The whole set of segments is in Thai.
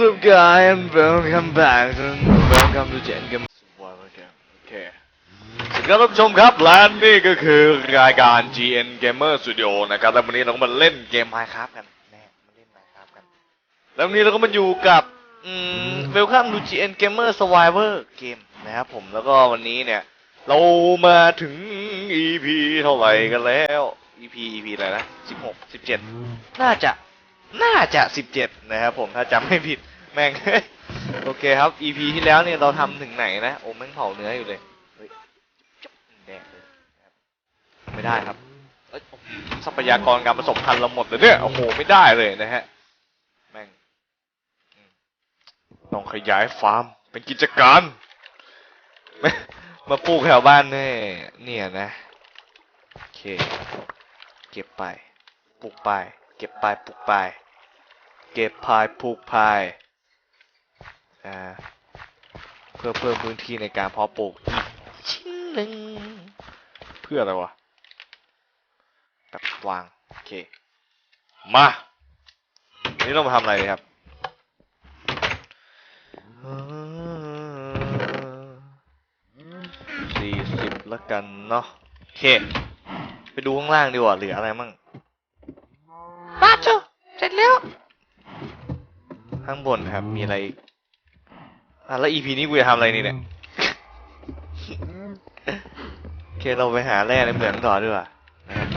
up guy and welcome back to welcome to Gen Game Survival Game โอเคสวัสดีครับท่านผู้ชมครับและนี่ก็คือรายการ GN Gamer Studio นะครับ แล้ววันนี้เราก็มาเล่นเกม Minecraft กันแน่มาเล่น Minecraft กัน แล้ววันนี้เราก็มาอยู่กับอืม Welcome to GN Gamer Survivor เกมนะครับผม แล้วก็วันนี้เนี่ย เรามาถึง EP เท่าไหร่กันแล้ว EP EP อะไรนะ 16 17 น่าจะ น่าจะ17นะครับผมถ้าจำไม่ผิดแม่งโอเคครับ EP ที่แล้วเนี่ยเราทำถึงไหนนะโอ้แม่งเผาเนื้ออยู่เลยแดงเลยไม่ได้ครับทรัพยากรการผสมพันธุ์เราหมดเลยเนี่ยโอ้โหไม่ได้เลยนะฮะแม่งต้องขยายฟาร์มเป็นกิจการ มามาปลูกแถวบ้านเนี่ยเนี่ยนะโอเค เก็บไปปลูกไป เก็บไปปลูกไป เก็บพายปลูกพายเพื่อเพิ่มพื้นที่ในการเพาะปลูกอีกชิ้นหนึ่งเพื่ออะไรวะแบบวางโอเคมาวันนี้เรามาทำอะไรดีครับสี่สิบแล้วกันเนาะโอเค ไปดูข้างล่างดีกว่าเหลืออะไรมั่งป้าจ้าเสร็จแล้ว ข้างบนครับ มีอะไรอีกอะแล้วอีพีนี้กูจะทำอะไรนี่เนี่ยโอเคเราไปหาแร่ในเหมืองต่อดีกว่านะครับ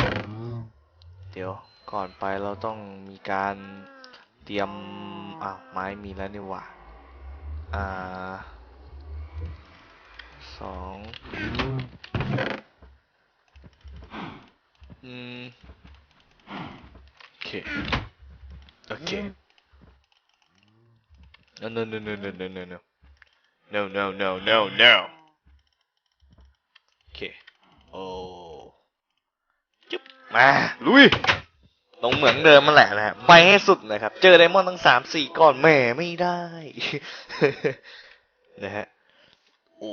เดี๋ยวก่อนไปเราต้องมีการเตรียมอ้าวไม้มีแล้วนี่หว่าอ่าสองอืมโอเคโอเค No, no, no, no, no, no, no, no. No, no, no, no, no. Okay. Oh. จุ๊บมาลุยลงเหมืองเดิมมันแหละนะฮะไปให้สุดนะครับ เจอไดมอนด์ทั้งสามสี่ก้อนแหมไม่ได้ นะฮะโอ้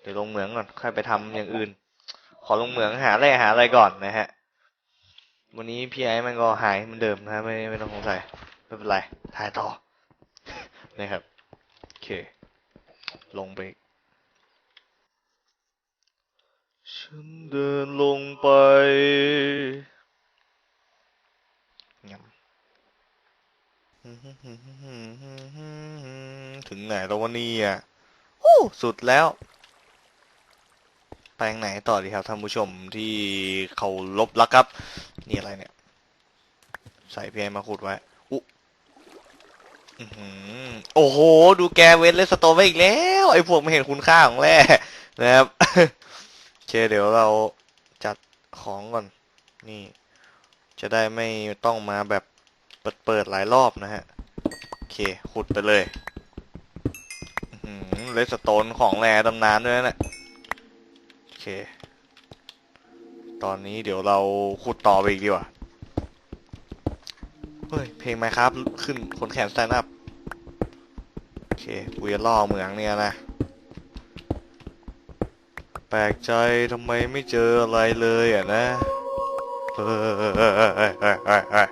เดี๋ยวลงเหมืองก่อนค่อยไปทำอย่างอื่น ขอลงเหมืองหาอะไรหาอะไรก่อนนะฮะ วันนี้พีไอมันก็หายเหมือนเดิมนะไม่ไม่ต้องสงสัยไม่เป็นไรถ่ายต่อ นะครับ โอเค ลงไป ฉันเดินลงไปถึงไหนแล้ววันนี้อะโอ้สุดแล้ว ไปทางไหนต่อดีครับท่านผู้ชมที่เขาลบแลักครับ นี่อะไรเนี่ย ใส่เพีไอมาขุดไว้ อื้อหือโอ้โห ดูแกเวนเลสโตนไปอีกแล้ว ไอ้พวกไม่เห็นคุณค่าของแร่นะครับ โอเคเดี๋ยวเราจัดของก่อน นี่ จะได้ไม่ต้องมาแบบเปิดเปิดหลายรอบนะฮะ โอเค ขุดไปเลยเลสโตนของแร่ตำนานด้วยนะโอเค ตอนนี้เดี๋ยวเราขุดต่อไปอีกดีกว่า เฮ้ย เพลงไหมครับ ขึ้นขนแขนสแตนด์อัพ โอเคกูจะล่อเหมืองเนี่ยนะ แปลกใจทำไมไม่เจออะไรเลยอะนะเฮ้ยเฮ้ยเฮ้ยเฮ้ยเฮ้ยเฮ้ย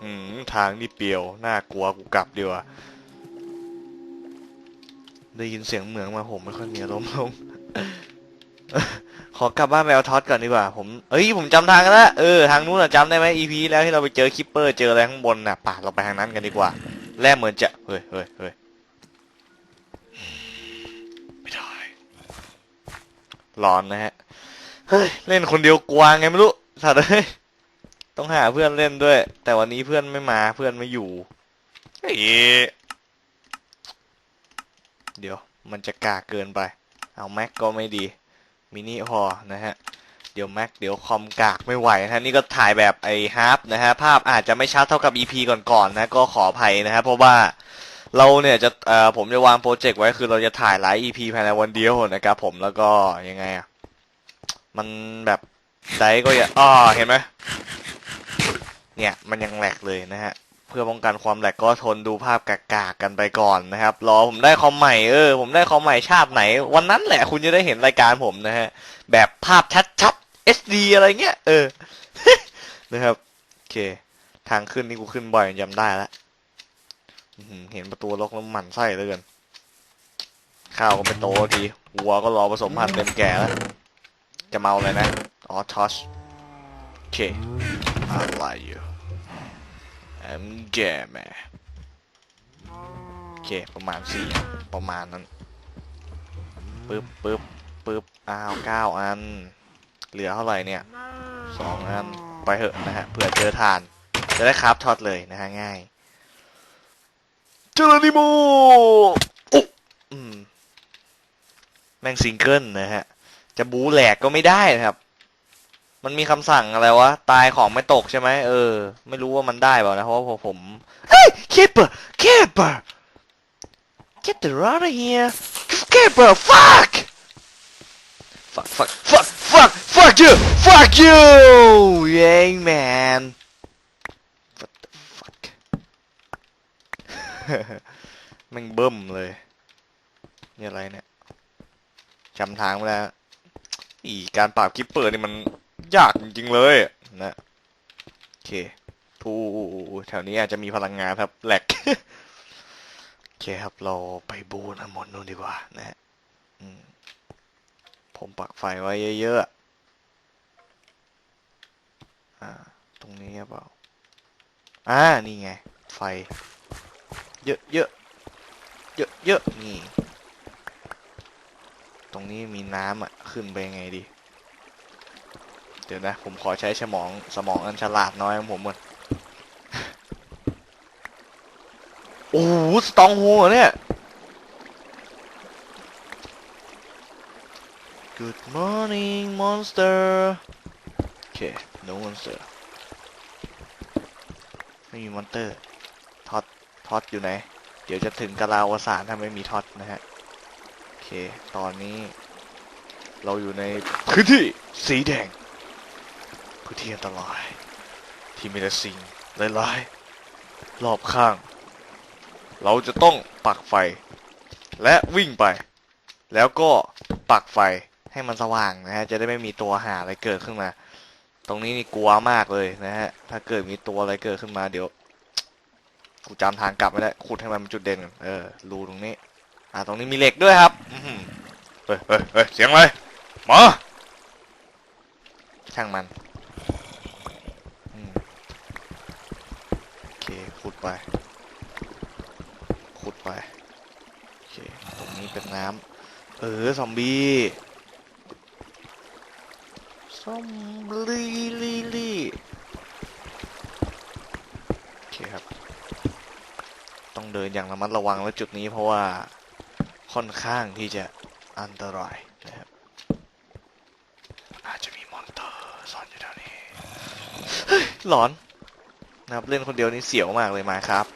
เออทางนี่เปลี่ยว น่ากลัวกูกลับดีกว่าได้ยินเสียงเหมืองมาผมไม่ค่อยมีอารมณ์ลง อกลับบ้านไปเอาท็อตก่อนดีกว่า ผมเอ้ยผมจำทางแล้วเออทางนู้นอะจำได้ไหม EP แล้วที่เราไปเจอคิปเปอร์เจออะไรข้างบนน่ะป่าเราไปทางนั้นกันดีกว่าแร่เหมือนจะเฮ้ยเฮ้ยเฮ้ยไม่ได้ร้อนนะฮะเฮ้ยเล่นคนเดียวกวางไงไม่รู้สัตว์เอ้ยต้องหาเพื่อนเล่นด้วย แต่วันนี้เพื่อนไม่มาเพื่อนไม่อยู่เฮ้ยเดี๋ยว มันจะกากเกินไป เอาแม็กก็ไม่ดี มินิพอนะฮะ เดี๋ยวแม็กเดี๋ยวคอมกากไม่ไหวนะฮะนี่ก็ถ่ายแบบไอ้ฮาร์ปนะฮะ ภาพอาจจะไม่ชัดเท่ากับ EP ก่อนๆนะก็ขออภัยนะฮะเพราะว่าเราเนี่ยจะเอ่อผมจะวางโปรเจกต์ไว้คือเราจะถ่ายหลาย EP ภายในวันเดียวนะครับผมแล้วก็ยังไงอะมันแบบไดก็อย่าอ้อเห็นไหมเนี่ยมันยังแหลกเลยนะฮะ เพื่อป้องกันความแหลกก็ทนดูภาพกากๆกันไปก่อนนะครับ รอผมได้คอมใหม่เออผมได้คอมใหม่ชาติไหน วันนั้นแหละคุณจะได้เห็นรายการผมนะฮะ แบบภาพชัดๆ SD อะไรเงี้ยเออนะครับโอเค ทางขึ้นนี่กูขึ้นบ่อยจำได้แล้วเห็นประตูล็อกแล้วหมันไส้เลยกันข้าวก็ไม่โตทีวัวก็รอผสมพันธุ์เต็มแก่แล้วจะเมาเลยนะ อ๋อทอชโอเคอะไรอยู่ I'm gay man โอเคประมาณสี่ประมาณนั้นปึ๊บปึ๊บปึ๊บอ้าวเก้าอัน เหลือเท่าไหร่เนี่ยสองอันไปเหอะนะฮะเผื่อเจอทาน จะได้คราฟท็อตเลยนะฮะง่ายเจอนิโมอุ๊อืมแม่งซิงเกิลนะฮะ จะบูแหลกก็ไม่ได้นะครับ มันมีคำสั่งอะไรวะ ตายของไม่ตกใช่ไหมเออ ไม่รู้ว่ามันได้เปล่านะเพราะว่าผม เฮ้ย keeper keeper get the out of here keeper fuck fuck fuck fuck fuck fuck you fuck you yeah man what the fuck แม่งเบิ่มเลยนี่อะไรเนี่ยจำทางไม่ได้ละอีการปราบคิปเปอร์นี่มัน ยากจริงๆเลยนะโอเคทูแถวนี้อาจจะมีพลังงานครับแหลกโอเคครับเราไปบูน้ำมนต์นู่นดีกว่านะฮะผมปักไฟไว้เยอะๆอ่าตรงนี้เปล่าอ่านี่ไง ไฟ เยอะๆเยอะๆนี่ ตรงนี้มีน้ำอะ ขึ้นไปยังไงดี ดี๋ยวนะ ผมขอใช้สมองสมองอันฉลาดน้อยของผมก่อนโอ้โหสตองโฮเหรอเนี่ย Good morning monster โอเค no monster ไม่มีมอนเตอร์ท็อตท็อตอยู่ไหน เดี๋ยวจะถึงกะลาวสานถ้าไม่มีท็อตนะฮะ โอเค ตอนนี้เราอยู่ในพื้นที่สีแดง พื้นที่อันตราย ที่มีแต่สิ่งร้ายๆรอบข้าง เราจะต้องปักไฟ และวิ่งไป แล้วก็ปักไฟให้มันสว่างนะฮะจะได้ไม่มีตัวหาอะไรเกิดขึ้นมา ตรงนี้นี่กลัวมากเลยนะฮะถ้าเกิดมีตัวอะไรเกิดขึ้นมาเดี๋ยวกูจำทางกลับไม่ได้ขุดให้มันเป็นจุดเด่นเออรูตรงนี้ อ่าตรงนี้มีเหล็กด้วยครับอื้ออเฮ้ยเฮ้ยเฮ้ยเสียงอะไรมาช่างมันอืมโอเค ขุด ไป ขุดไป โอเค ตรงนี้เป็นน้ำ เออ ซอมบี้ ซอมบี้ลีลีโอเคครับ ต้องเดินอย่างระมัดระวังและจุดนี้เพราะว่าค่อนข้างที่จะอันตรายนะครับ อาจจะมีมอนเตอร์ซ่อนอยู่แถวนี้หลอน นะครับ เล่นคนเดียวนี่เสียวมากเลยมาครับ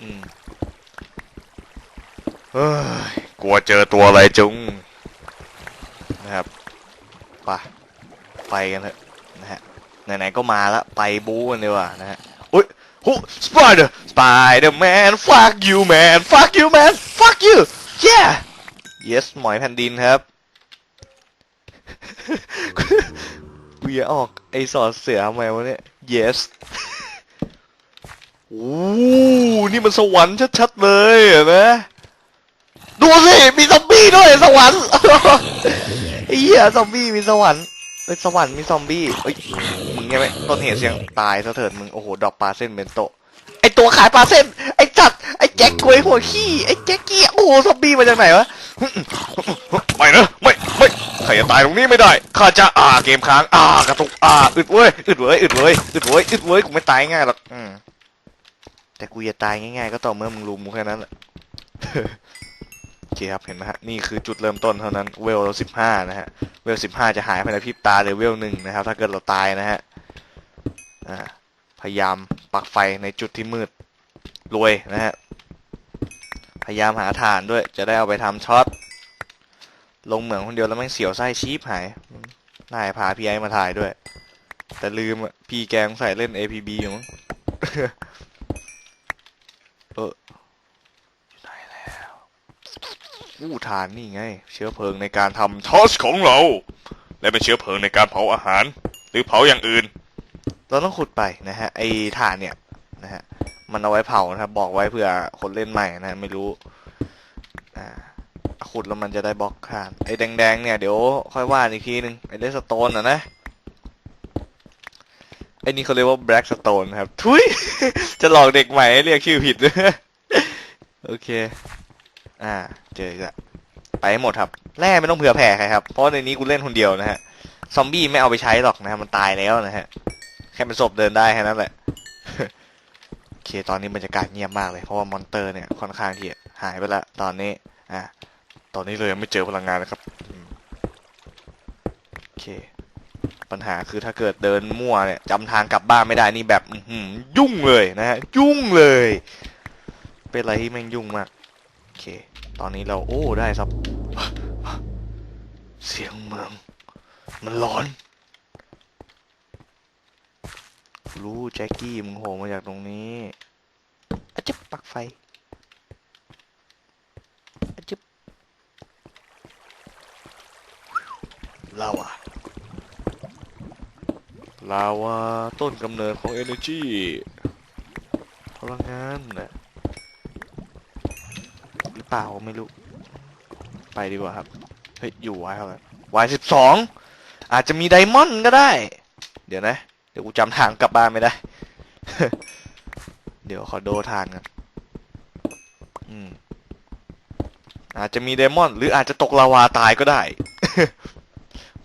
อืมเฮ้ยกลัวเจอตัวอะไรจุงนะครับไปไปกันเถอะนะฮะไหนๆก็มาล้วไปบู๊กันดีกว่านะฮะอุ้ยโห Spider Spider Man fuck you man fuck you man fuck you yeah yes หมอยแผ่นดินครับ กูอย่าออกไอสอดเสือทำไมวะเนี่ย yes โอ้นี่มันสวรรค์ชัดๆเลยเห็นไหมดูสิ มีซอมบี้ด้วยสวรรค์ไอ้เหี้ยซอมบี้มีสวรรค์เอ้ยสวรรค์มีซอมบี้เอ้ยมึงไงไหมต้นเหตุเสียงตายซะเถิดมึงโอ้โหดอกปลาเส้นเบนโตะไอตัวขายปลาเส้น ไอจัดไอแจ็คกวยหัวขี้ไอแจ็คกี้โอ้โหซอมบี้มาจากไหนวะไม่นะ ข้าจะตายตรงนี้ไม่ได้ข้าจะอ่าเกมค้างอ่ากระตุกอ่าอึดเว้ยอึดเว้ยอึดเว้ยอึดเว้ยอึดเว้ยกูไม่ตายง่ายหรอกอืมแต่กูจะตายง่ายๆ ก็ต่อเมื่อมึงรู้มูแค่นั้นแหละโอเคครับเห็นไหมฮะนี่คือจุดเริ่มต้นเท่านั้นเวลเราสิบห้านะฮะเวลสิบห้าจะหายภายในพริบตาเลยเวลหนึ่งนะครับ ถ้าเกิดเราตายนะฮะอ่าพยายามปักไฟในจุดที่มืดรวยนะฮะพยายามหาถ่านด้วยจะได้เอาไปทำช็อต ลงเหมืองคนเดียวแล้วแม่งเสียวไส้ชีพหายนายพาพี่ไอมาถ่ายด้วย แต่ลืมพี่แกงใส่เล่น APB อยู่มั้งเออไหนแล้วอู้ฐานนี่ไง เชื้อเพลิงในการทำทอสของเรา และเป็นเชื้อเพลิงในการเผาอาหาร หรือเผาอย่างอื่น เราต้องขุดไปนะฮะไอถ่านเนี่ยนะฮะมันเอาไว้เผานะครับบอกไว้เผื่อคนเล่นใหม่นะ ไม่รู้อ่า ขุดแล้วมันจะได้บล็อกขาดไอ้แดงๆเนี่ยเดี๋ยวค่อยว่าอีกทีนึงไอ้เลสโตนอะนะไอ้นี่เขาเรียกว่าแบล็กสโตนครับทุย จะหลอกเด็กใหม่เรียกชื่อผิดโอเค อ่า เจออีกและไปให้หมดครับแร่ไม่ต้องเผื่อแผ่ใครครับ เพราะในนี้กูเล่นคนเดียวนะฮะ ซอมบี้ไม่เอาไปใช้หรอกนะฮะ มันตายแล้วนะฮะ แค่เป็นศพเดินได้แค่นั้นแหละ โอเค ตอนนี้บรรยากาศเงียบมากเลย เพราะว่ามอนเตอร์เนี่ยค่อนข้างที่หายไปแล้วตอนนี้ อ่า อนนี้เลยยังไม่เจอพลังงานนะครับโอเค ปัญหาคือถ้าเกิดเดินมั่วเนี่ยจำทางกลับบ้านไม่ได้นี่แบบยุ่งเลยนะฮะยุ่งเลย เป็นอะไรที่แม่งยุ่งมากโอเค ตอนนี้เราโอ้ได้ครับ เสียงเมือง มันร้อนรู้แจ็คกี้มึงโผล่มาจากตรงนี้อะจิ๊บปักไฟอะจิ๊บ ลาวาลาวาต้นกำเนิดของ Energy พลังงานนะหรือเปล่าไม่รู้ ไปดีกว่าครับ เฮ้ย อยู่ไว้เท่าไหร่วายสิบสองอาจจะมีไดมอนด์ก็ได้ เดี๋ยวนะ เดี๋ยวกูจำทางกลับบ้านไม่ได้ เดี๋ยวขอโดทางกันอืมอาจจะมีไดมอนด์หรืออาจจะตกลาวาตายก็ได้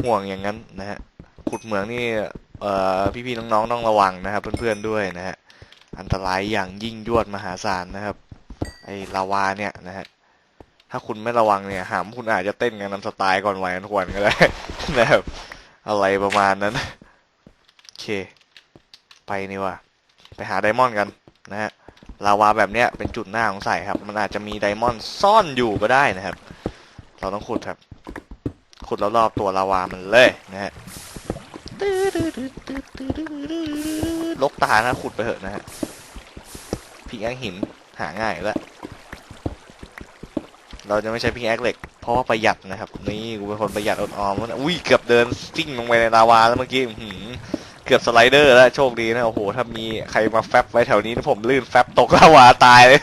ห่วงอย่างนั้นนะฮะขุดเหมืองนี่เอ่อพี่ๆน้องๆต้องระวังนะครับ เพื่อนๆด้วยนะฮะอันตรายอย่างยิ่งยวดมหาศาลนะครับ ไอ้ลาวาเนี่ยนะฮะถ้าคุณไม่ระวังเนี่ยหามคุณอาจจะเต้นกันนำสไตล์ก่อนวัยอันควรก็ได้นะครับอะไรประมาณนั้นโอเค ไปนี่ว่าไปหาไดมอนด์กันนะฮะลาวาแบบเนี้ยเป็นจุดหน้าของใส่ครับ มันอาจจะมีไดมอนด์ซ่อนอยู่ก็ได้นะครับ เราต้องขุดครับ ขุดรอบๆตัวลาวามันเลยนะฮะลกตานะขุดไปเถอะนะฮะพิกแอคหินหาง่ายแล้วเราจะไม่ใช้พิกแอคเหล็กเพราะว่าประหยัดนะครับ นี่กูเป็นคนประหยัดอดออมนะอุ้ยเกือบเดินซิ่งลงไปในลาวาแล้วเมื่อกี้หือเกือบสไลเดอร์แล้วโชคดีนะโอ้โหถ้ามีใครมาแฟบไว้แถวนี้ผมลื่นแฟบตกลาวาตายเลย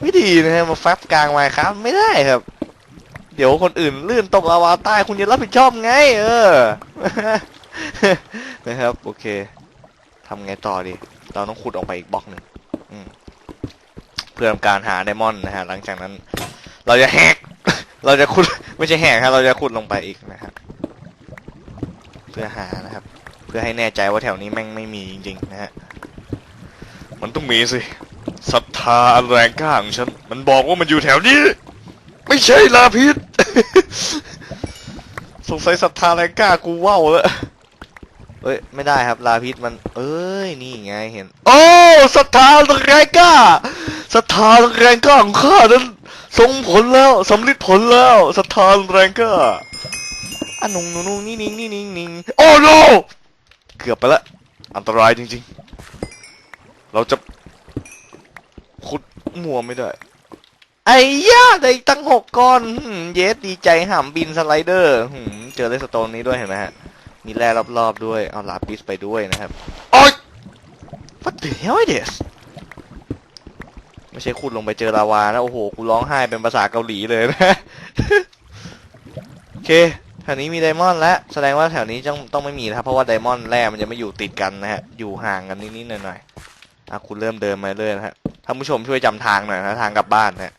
ไม่ดีนะฮะมาแฟบกลางไมค์ครับไม่ได้ครับ เดี๋ยวคนอื่นลื่นตกลาวาตายคุณจะรับผิดชอบไง เออ นะครับ โอเคทำไงต่อดี เราต้องขุดออกไปอีกบล็อกหนึ่งเพื่อทำการหาไดมอนด์นะฮะ หลังจากนั้น เราจะแหก เราจะขุด ไม่ใช่แหกครับ เราจะขุดลงไปอีกนะครับ เพื่อหานะครับ เพื่อให้แน่ใจว่าแถวนี้แม่งไม่มีจริงๆนะฮะ มันต้องมีสิ ศรัทธาแรงกล้าของฉัน มันบอกว่ามันอยู่แถวนี้ ไม่ใช่ลาพิษ สงสัยศรัทธาแรงกล้ากูว่าวแล้วเอ้ยไม่ได้ครับลาพิษมัน เอ้ยนี่ไงเห็น โอ้ศรัทธาแรงกล้าศรัทธาแรงกล้าของข้านั้นส่งผลแล้วสำลิดผลแล้วศรัทธาแรงกล้าอันนุงนุงนุงนี่นิ่งนี่นิ่งนิ่งโอ้โนเกือบไปละอันตรายจริง ๆ เราจะขุดมัวไม่ได้ ไอ้ย่าได้ตั้งหกก้อนหืมเยสดีใจห่ำบินสไลเดอร์หืมเจอเลสโตนนี้ด้วยเห็นไหมฮะ มีแร่รอบๆด้วย เอาลาปิสไปด้วยนะครับ โอ๊ย What the hell is this ไม่ใช่ขุดลงไปเจอลาวานะ โอ้โห กูร้องไห้เป็นภาษาเกาหลีเลยนะ โอเค แถวนี้มีไดมอนด์แล้ว แสดงว่าแถวนี้ต้องต้องไม่มีนะครับ เพราะว่าไดมอนด์แร่มันจะไม่อยู่ติดกันนะฮะ อยู่ห่างกันนิดๆหน่อยๆอะคุณเริ่มเดินมาเรื่อยนะฮะ ท่านผู้ชมช่วยจำทางหน่อยนะ ทางกลับบ้านนะ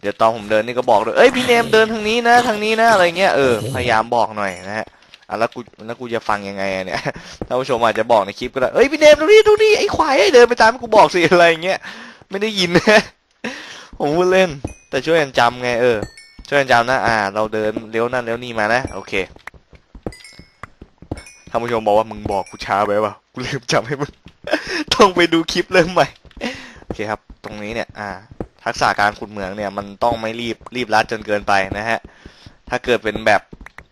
เดี๋ยวตอนผมเดินนี่ก็บอกเลยเอ้ยพี่เนมเดินทางนี้นะทางนี้นะอะไรเงี้ยเออพยายามบอกหน่อยนะฮะอะแล้วกูแล้วกูจะฟังยังไงอะเนี่ยท่านผู้ชมอาจจะบอกในคลิปก็ได้เอ้ยพี่เนมดูนี่ดูนี่ไอ้ควายไอ้เดินไปตามกูบอกสิอะไรเงี้ยไม่ได้ยินนะผมพูดเล่น แต่ช่วยกันจำไงเออช่วยกันจำนะอ่า เราเดินเลี้ยวนั่นเลี้ยวนี่มานะโอเคท่านผู้ชมบอกว่ามึงบอกกูช้าไปเปล่ากูลืมจำให้มึงต้องไปดูคลิปเริ่มใหม่โอเคครับ ตรงนี้เนี่ย อ่า ทักษะการขุดเหมืองเนี่ยมันต้องไม่รีบรีบรัดจนเกินไปนะฮะ ถ้าเกิดเป็นแบบ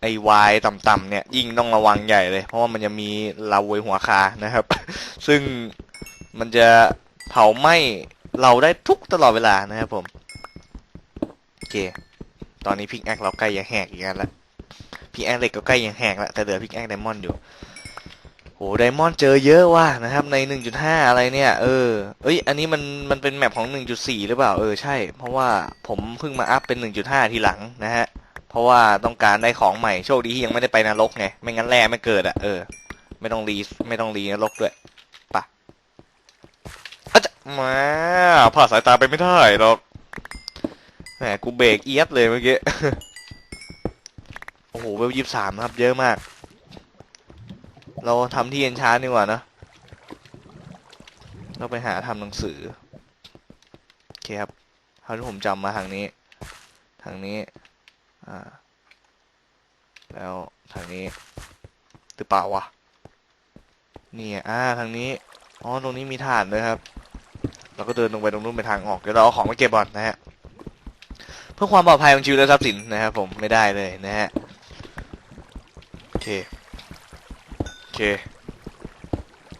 ไอ้วายต่ำๆเนี่ยยิ่งต้องระวังใหญ่เลย เพราะว่ามันจะมีลาวยหัวคานะครับ ซึ่งมันจะเผาไหม้เราได้ทุกตลอดเวลานะครับผม โอเค ตอนนี้พิกแอคเราใกล้จะแหกอีกแล้วพิกแอคเหล็กก็ใกล้จะแหกแล้วแต่เหลือพิกแอคไดมอนด์อยู่ โหไดมอนด์เจอเยอะว่ะนะครับใน 1.5 อะไรเนี่ย เออ เอ้ย อันนี้มันมันเป็นแมปของ 1.4 หรือเปล่า เออใช่ เพราะว่าผมเพิ่งมาอัพเป็น 1.5 ทีหลังนะฮะ เพราะว่าต้องการได้ของใหม่ โชคดีที่ยังไม่ได้ไปนรกไง ไม่งั้นแร่ไม่เกิดอะเออ ไม่ต้องรีไม่ต้องรีนรกด้วยปะอาจจะมาผ่าสายตาไปไม่ได้หรอกแหมกูเบรกเอียดเลยเมื่อกี้ โอ้โหเวลยี่สามครับ เยอะมาก เราทำที่เย็นช้าดีกว่านะ เราไปหาทำหนังสือ โอเคครับเท่าที่ผมจำมาทางนี้ ทางนี้ อ่า แล้วทางนี้หรือเปล่าวะ นี่อ่า ทางนี้ อ๋อ ตรงนี้มีฐานด้วยครับ เราก็เดินลงไปตรงนู้นไปทางออก เดี๋ยวเราเอาของไปเก็บก่อนนะฮะ เพื่อความปลอดภัยของชีวิตและทรัพย์สินนะครับผม ไม่ได้เลยนะฮะ โอเค เค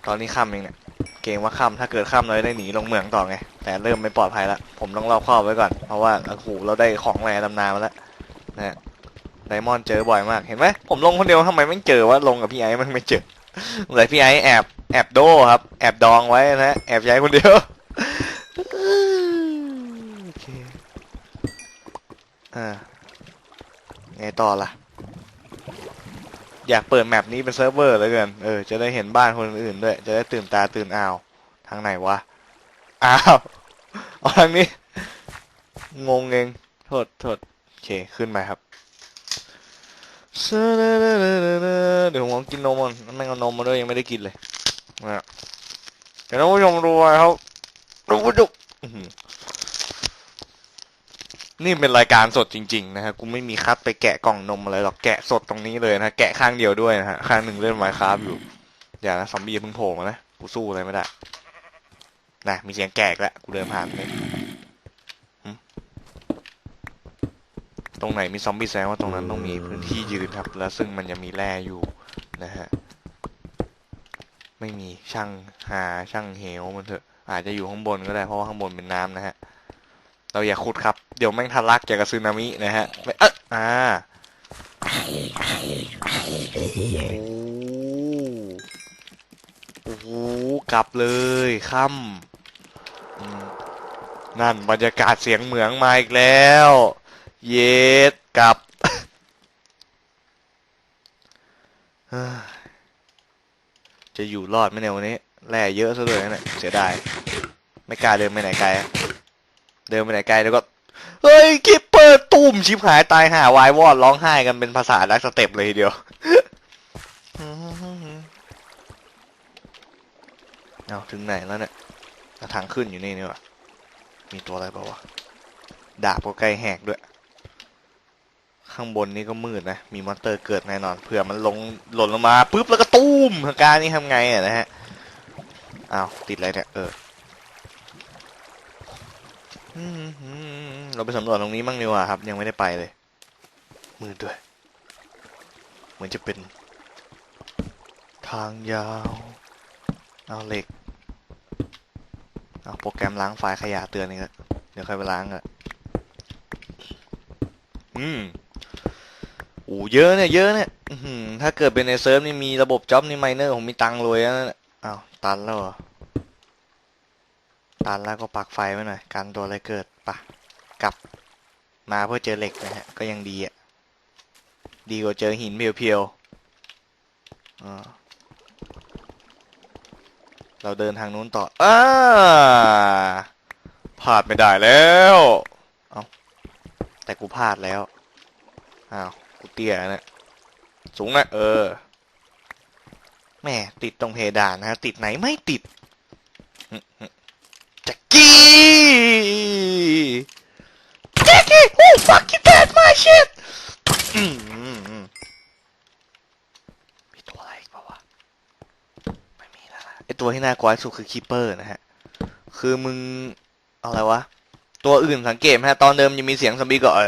ตอนนี้ค่ำเองเนี่ย เกรงว่าค่ำถ้าเกิดค่ำเราได้หนีลงเหมืองต่อไง แต่เริ่มไม่ปลอดภัยละผมต้องรอบครอบไว้ก่อน เพราะว่าโอ้โหเราได้ของแรงดำนามาแล้วนะฮะไดมอนด์เจอบ่อยมาก เห็นไหมผมลงคนเดียวทำไมไม่เจอว่าลงกับพี่ไอ้มันไม่เจอเลยพี่ไอ้แอบแอบโดครับ แอบดองไว้นะฮะแอบใช้คนเดียวโอเคอ่าไงต่อล่ะ อยากเปิดแมปนี้เป็นเซิร์ฟเวอร์แล้วกันเออจะได้เห็นบ้านคนอื่นด้วย จะได้ตื่นตาตื่นอ้าวทางไหนวะอ้าวเอาทางนี้ งงเองโทษโทษโอเคขึ้นไปครับเดี๋ยวผมลองกินนมก่อนแม่งเอานมมาด้วยยังไม่ได้กินเลยนะเดี๋ยวท่านผู้ชมดูไว้ครับดูดูอื้อหือ นี่เป็นรายการสดจริง ๆ นะฮะกูไม่มีคัดไปแกะกล่องนมอะไรหรอกแกะสดตรงนี้เลยนะแกะข้างเดียวด้วยนะฮะข้างหนึ่งเล่นไมค์ครับอยู่ อย่านะซอมบี้เพิ่งโผล่มานะกูสู้อะไรไม่ได้นะมีเสียงแกะแล้วกูเดินผ่านไปตรงไหนมีซอมบี้แสดงว่าตรงนั้นต้องมีพื้นที่ยืนครับ แล้วซึ่งมันยังมีแร่อยู่นะฮะไม่มีช่างหาช่างเหวมันเถอะอาจจะอยู่ข้างบนก็ได้เพราะว่าข้างบนเป็นน้ำนะฮะเราอย่าขุดครับ เดี๋ยวแม่งทะลักจากกับซึนามินะฮะไม่เอะอ่าโอ้โหโอ้โหกลับเลยค่ำนั่นบรรยากาศเสียงเหมืองมาอีกแล้ว เย็ดกลับจะอยู่รอดไหมเนี่ยวันนี้แร่เยอะซะด้วยนะเนี่ยเสียดาย ไม่กล้าเดินไปไหนไกลอะเดินไปไหนไกลแล้วก็ เฮ้ยคิปเปอร์ตุ่มชิบหายตายห่าวายวอดร้องไห้กันเป็นภาษาดักสเต็ปเลยทีเดียวเอาถึงไหนแล้วเนี่ยทางขึ้นอยู่นี่นี่วะมีตัวอะไรเปล่าวะดาบก็ใกล้แหกด้วย ข้างบนนี่ก็มืดนะ มีมอนเตอร์เกิดแน่นอนเผื่อมันลงหล่นลงมาปุ๊บแล้วก็ตุ้มอาการนี้ทำไงอะนะฮะอ้าวติดอะไรเนี่ยเออ เราไปสำรวจตรงนี้มั่งดีกว่าครับ ยังไม่ได้ไปเลย มืดด้วย เหมือนจะเป็น ทางยาว เอาเหล็ก เอาโปรแกรมล้างไฟล์ขยะเตือนนี่ครับเดี๋ยวค่อยไปล้างอะอืมโอ้เยอะเนี่ยเยอะเนี่ยถ้าเกิดเป็นในเซิร์ฟนี่มีระบบจ็อบนี่ไมเนอร์ผมมีตังค์รวยแล้วนะอ้าวตันแล้วเหรอ ตันแล้วก็ปักไฟไว้หน่อยกันตัวอะไรเกิดปะกลับมาเพื่อเจอเหล็กนะฮะ ก็ยังดีอะ ดีกว่าเจอหินเพียวๆเราเดินทางนู้นต่ออ้าพลาดไม่ได้แล้วเอาแต่กูพลาดแล้วอ้าวกูเตี้ยนะสูงนะเออแม่ติดตรงเพดานนะฮะติดไหนไม่ติด Dicky! Oh fucking dead my shit อืมอืมอืมมีตัวอะไรอีกเปล่าวะ ไม่มีแล้วล่ะไอตัวที่น่ากลัวที่สุดคือคีเปอร์นะฮะ คือมึงอะไรวะ ตัวอื่นสังเกตไหมฮะ ตอนเดิมยังมีเสียงซอมบี้ก็เอ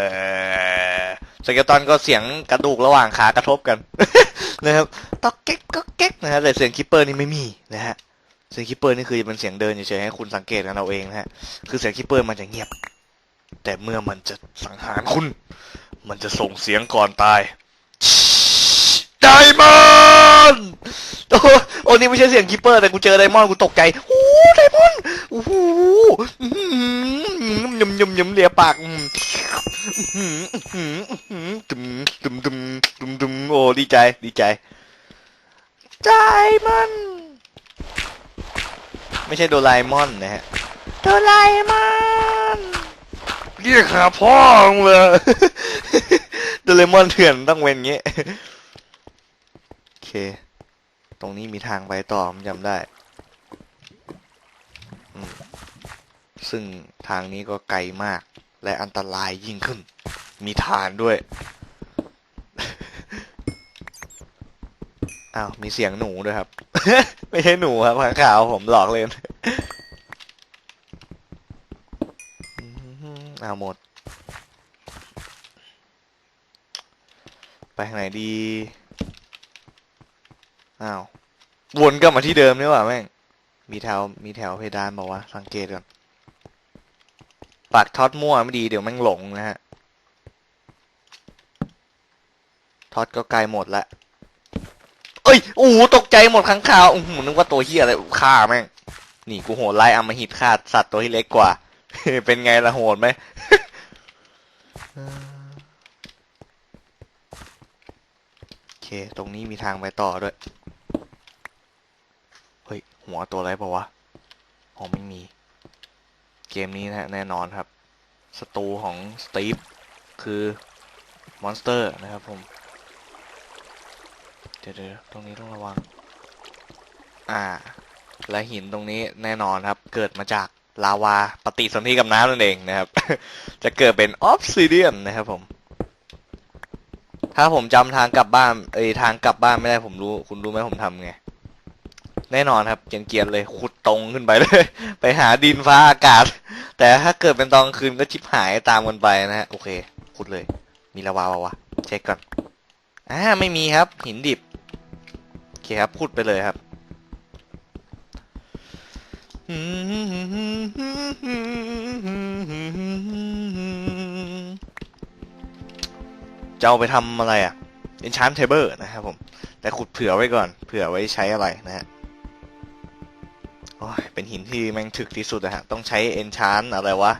อสเกตันก็เสียงกระดูกระหว่างขากระทบกัน นะครับตอกเก๊กก็เก๊กนะฮะแต่เสียงคิปเปอร์นี่ไม่มีนะฮะ เสียงคิปเปอร์นี่คือจะเป็นเสียงเดินเฉยๆให้คุณสังเกตกันเอาเองนะฮะ คือเสียงคิปเปอร์มันจะเงียบ แต่เมื่อมันจะสังหารคุณ มันจะส่งเสียงก่อนตายไดมอนโอ้โอ้นี่ไม่ใช่เสียงคิปเปอร์แต่กูเจอไดมอนด์กูตกใจโอ้ไดมอนด์โอ้โหอื้อหือยำยำยำเลียปากหืมหืมหืมตึมตึมตึมตึมโอ้ดีใจ ดีใจใจมัน ไม่ใช่โดราเอมอนนะฮะโดราเอมอนเรียกหาพ่อมึงเลยโดราเอมอนเถื่อนต้องเว้นงี้โอเค ตรงนี้มีทางไปต่อผมจำได้อืมซึ่งทางนี้ก็ไกลมาก และอันตรายยิ่งขึ้น มีฐานด้วย อ้าวมีเสียงหนูด้วยครับ ไม่ใช่หนูครับข้างขาวผมหลอกเล่นอืมเอาหมด ไปทางไหนดี อ้าว วนกลับมาที่เดิมนี่หว่าแม่ง มีแถว มีแถวเพดานบอกว่าสังเกตก่อนปากท็อตมั่วไม่ดีเดี๋ยวแม่งหลงนะฮะท็อตก็ไกลหมดละ อ้ยโอ้ตกใจหมดข้างข่าวอื้อหือนึกว่าตัวเฮียอะไรฆ่าแม่งนี่กูโหดไล่อำมหิตฆ่าสัตว์ตัวที่เล็กกว่า เป็นไงละโหดไหมโอเค ตรงนี้มีทางไปต่อด้วย เฮ้ย หัวตัวอะไรปล่าวะ อ๋อไม่มี เกมนี้นะฮะแน่นอนครับ ศัตรูของสตีฟคือมอนสเตอร์นะครับผม ดี๋ยวเดี๋ยวตรงนี้ต้องระวัง อ่า และหินตรงนี้แน่นอนครับ เกิดมาจากลาวาปฏิสนธิกับน้ำนั่นเองนะครับ จะเกิดเป็นออฟซิเดียนนะครับผม ถ้าผมจำทางกลับบ้านเอ้ทางกลับบ้านไม่ได้ผมรู้ คุณรู้ไหมผมทำไง แน่นอนครับเกรียนเลยขุดตรงขึ้นไปเลย ไปหาดินฟ้าอากาศ แต่ถ้าเกิดเป็นตอนคืนก็ชิบหายตามกันไปนะฮะ โอเคขุดเลย มีลาวาวะเช็คก่อนอ่าไม่มีครับ หินดิบ คครับพูดไปเลยครับจะเอาไปทำอะไรอะ enchant table นะครับผม แต่ขุดเผื่อไว้ก่อน เผื่อไว้ใช้อะไรนะฮะโอ้ยเป็นหินที่แม่งถึกที่สุดนะฮะ ต้องใช้ enchant อะไรวะ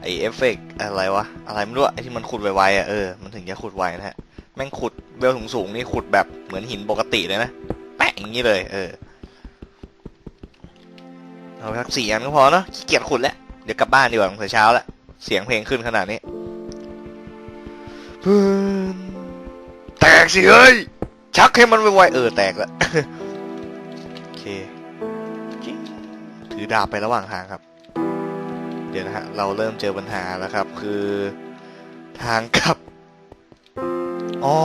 ไอเอฟเฟกอะไรวะ อะไรไม่รู้อะไอที่มันขุดไวๆอะ เออ มันถึงจะขุดไวนะฮะ แม่งขุดเวลสูงๆนี่ขุดแบบเหมือนหินปกติเลยนะ ปะอย่างนี้เลย เออ เอาสักสี่อันก็พอเนาะขี้เกียจขุดแล้ว เดี๋ยวกลับบ้านดีกว่าตั้งแต่เช้าแล้วเสียงเพลงขึ้นขนาดนี้เพื่อนแตกสิเฮ้ย ชักให้มันไวๆเออแตกแล้วโอเคจิ๊งถือดาบไประหว่างทางครับ เดี๋ยวนะฮะ เราเริ่มเจอปัญหาแล้วครับ คือทางกลับ อ๋อ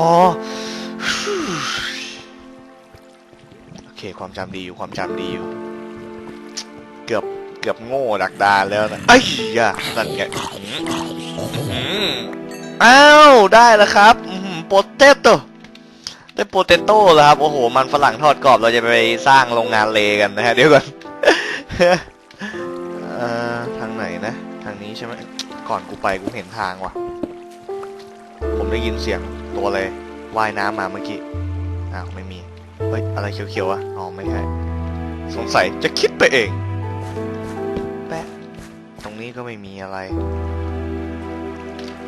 เคความจำดีอยู่ความจำดีอยู่ เกือบเกือบโง่ดักดานแล้วนะไอ้ยะนั่นไงอ้าวได้แล้วครับโปเตโต้ได้โปเตโต้แล้วครับ โอ้โห มันฝรั่งทอดกรอบเราจะไปสร้างโรงงานเลกันนะฮะ เดี๋ยวก่อนออทางไหนนะ ทางนี้ใช่ไหมก่อนกูไปกูเห็นทางว่ะ ผมได้ยินเสียงตัวอะไรว่ายน้ำมาเมื่อกี้อ้าวไม่มี เฮ้ย อะไรเขียวๆอะอ๋อไม่ใช่สงสัยจะคิดไปเองแปะตรงนี้ก็ไม่มีอะไร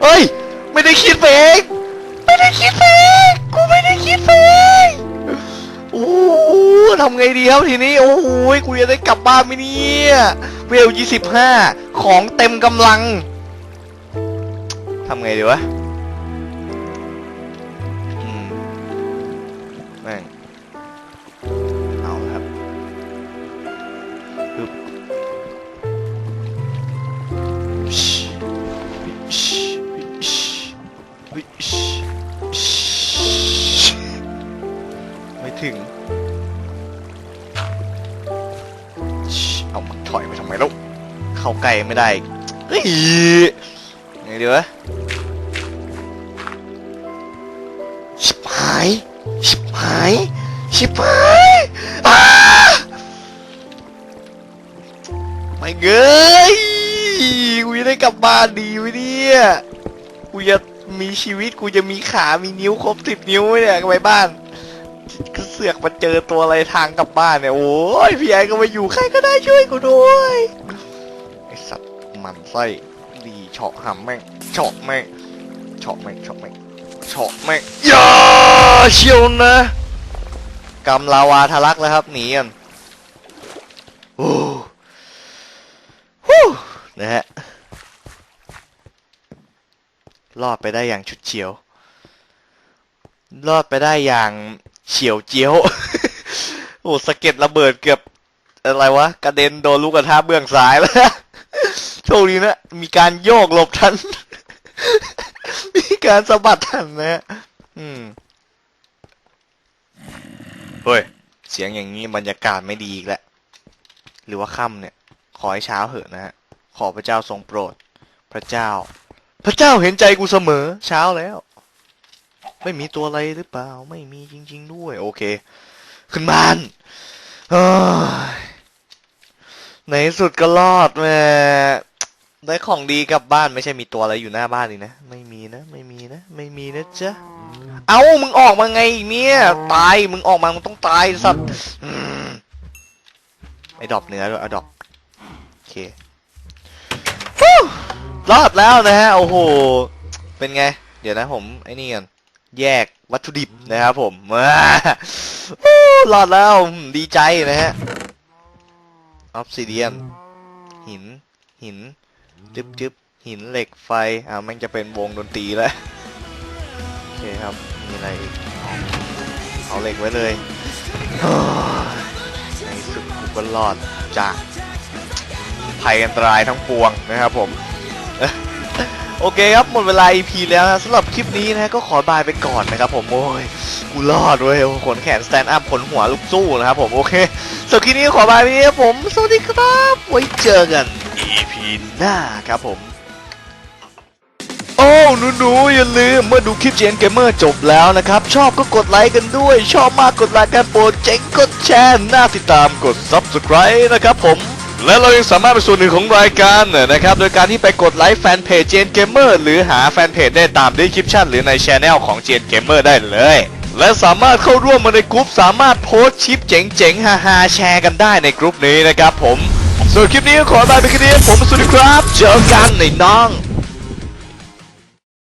เฮ้ย ไม่ได้คิดไปเอง ไม่ได้คิดไปเอง กูไม่ได้คิดไปเองโอ้โหทำไงดีครับทีนี้ โอ้โหกูจะได้กลับบ้านไหมเนี่ยเวลยี่สิบห้าของเต็มกำลังทำไงดีวะ ไม่ได้เฮ้ยไงดีวะชิบหายชิบหายชิบหายอ้าไม่เกยกูจะได้กลับบ้านดีไหมเนี่ยกูจะมีชีวิตกูจะมีขามีนิ้วครบสิบนิ้วไหมเนี่ยกลับไปบ้านก็เสือกมาเจอตัวอะไรทางกลับบ้านเนี่ยโอ้ยพี่ไอ้ก็มาอยู่ใครก็ได้ช่วยกูด้วย มันไส้ดีเฉาะหำแม่งเฉาะแม่งเฉาะแม่งเฉาะแม่งเฉาะแม่งยาเชียวนะกำลาวาทะลักแล้วครับหนีกันโอ้ฮู้นะฮะรอดไปได้อย่างฉุดเฉียว รอดไปได้อย่างเฉียวเจียว โอ้สะเก็ดระเบิดเกือบอะไรวะ กระเด็นโดนลูกกระทะเบื้องซ้ายแล้ว คดีนะ มีการโยกหลบทัน มีการสะบัดทันนะฮะอืมเฮ้ย เสียงอย่างนี้บรรยากาศไม่ดีอีกแล้วหรือว่าค่ำเนี่ย ขอให้เช้าเหอะนะฮะ ขอพระเจ้าทรงโปรด พระเจ้า พระเจ้าเห็นใจกูเสมอ เช้าแล้ว ไม่มีตัวอะไรหรือเปล่า ไม่มีจริง ๆ ด้วย โอเค ขึ้นบ้านเฮ้ยในที่สุดก็รอดแม่ ได้ของดีกลับบ้านไม่ใช่มีตัวอะไรอยู่หน้าบ้านอีกนะ ไม่มีนะ ไม่มีนะ ไม่มีนะจ๊ะเอ้ามึงออกมาไงอีกเนี่ยตายมึงออกมามึงต้องตายสัตว์อืมไอ้ดอกเนื้อด้วยเอาดอกโอเคฮู้รอดแล้วนะฮะโอ้โหเป็นไง เดี๋ยวนะผมไอ้นี่กันแยกวัตถุดิบนะครับผมว้ารอดแล้วดีใจนะฮะออฟซิเดียนหินหิน จึ๊บจึ๊บหินเหล็กไฟ อ่ามันจะเป็นวงดนตรีแล้ว โอเคครับ มีอะไรอีก เอาเหล็กไว้เลยโอ้ยในสุดกูก็รอดจากภัยอันตรายทั้งปวงนะครับผม โอเคครับ หมดเวลา EP แล้วนะสำหรับคลิปนี้นะก็ขอบายไปก่อนนะครับผมโอ้ยกูรอดเว้ยขนแขนสแตนด์อัพขนหัวลุกสู้นะครับผม โอเคสำหรับคลิปนี้ขอบายไปนี้ครับผม สวัสดีครับ ไว้เจอกัน หน้าครับผม โอ้หนูๆอย่าลืมเมื่อดูคลิปเจนเกมเมอร์จบแล้วนะครับ ชอบก็กดไลค์กันด้วย ชอบมากกดไลค์กันโปรดเจ๋งกดแชร์หน่าติดตามกด Subscribe นะครับผมและเรายังสามารถเป็นส่วนหนึ่งของรายการนะครับ โดยการที่ไปกดไลค์แฟนเพจเจนเกมเมอร์หรือหาแฟนเพจได้ตามดีคริปชั่นหรือในช anel ของเจนเกมเมอร์ได้เลย และสามารถเข้าร่วมมาในกลุ่มสามารถโพสชิปเจ๋งๆฮาๆแชร์กันได้ในกลุ่มนี้นะครับผม ส่วนคลิปนี้ขอลาไปแค่นี้ผมสวัสดีครับ เจอกันในน้อง